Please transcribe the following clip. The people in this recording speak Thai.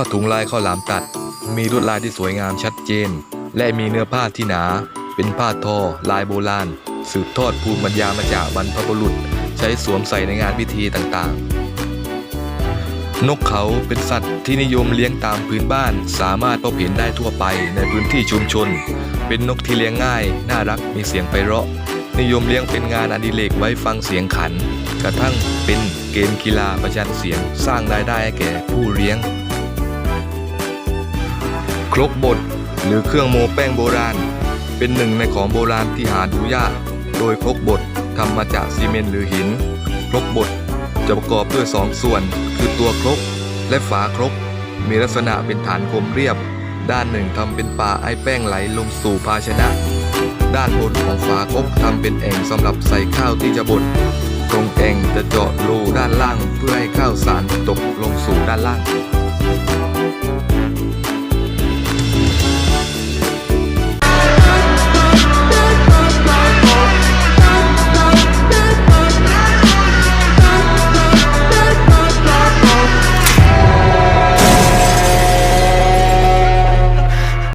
ผ้าถุงลายข้าวหลามตัด มีลวดลายที่สวยงามชัดเจน และมีเนื้อผ้าที่หนา เป็นผ้าทอ ลายโบราณ สืบทอดภูมิปัญญามาจากบรรพบุรุษ ใช้สวมใส่ในงานพิธีต่างๆ นกเขาเป็นสัตว์ที่นิยมเลี้ยงตามพื้นบ้าน สามารถพบเห็นได้ทั่วไปในพื้นที่ชุมชน เป็นนกที่เลี้ยงง่าย น่ารักมีเสียงไพเราะ นิยมเลี้ยงเป็นงานอดิเรกไว้ฟังเสียงขัน กระทั่งเป็นเกมกีฬาประชันเสียง สร้างรายได้แก่ผู้เลี้ยง รกบดหรือเครื่องโมแป้งโบราณ เป็นหนึ่งในของโบราณที่หาดูยาก โดยครกบดทำมาจากซีเมนต์หรือหิน ครกบดจะประกอบด้วยสองส่วน คือตัวครกและฝาครก มีลักษณะเป็นฐานกลมเรียบ ด้านหนึ่งทำเป็นปาไอ้แป้งไหลลงสู่ภาชนะ ด้านบนของฝาครกทำเป็นแอ่งสำหรับใส่ข้าวที่จะบดตรงแอ่งจะเจาะรูด้านล่างเพื่อให้ข้าวสารตกลงสู่ด้านล่าง